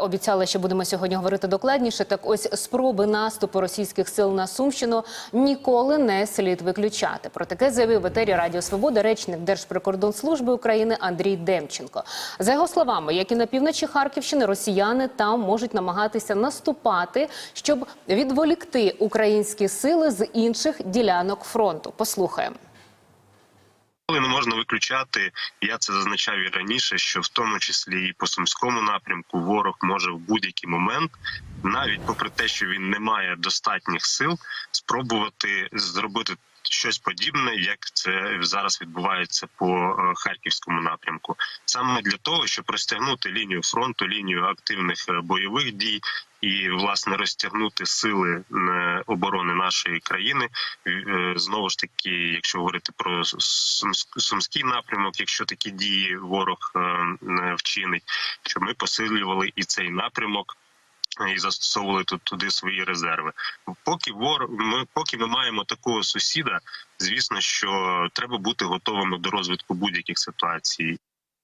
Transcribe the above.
Обіцяли, що будемо сьогодні говорити докладніше. Так ось спроби наступу російських сил на Сумщину ніколи не слід виключати. Про таке заявив в етері Радіо Свобода речник Держприкордонслужби України Андрій Демченко. За його словами, як і на півночі Харківщини, росіяни там можуть намагатися наступати, щоб відволікти українські сили з інших ділянок фронту. Послухаємо. Але не можна виключати, я це зазначав і раніше, що в тому числі і по сумському напрямку ворог може в будь-який момент, навіть попри те, що він не має достатніх сил, спробувати зробити щось подібне, як це зараз відбувається по е, харківському напрямку, саме для того, щоб розтягнути лінію фронту, лінію активних е, бойових дій. І власне розтягнути сили е, оборони нашої країни знову ж таки, якщо говорити про сумський напрямок, якщо такі дії ворог вчинить, щоб ми посилювали і цей напрямок. І застосовували тут туди свої резерви. Поки вор ми поки ми маємо такого сусіда, звісно, що треба бути готовими до розвитку будь-яких ситуацій.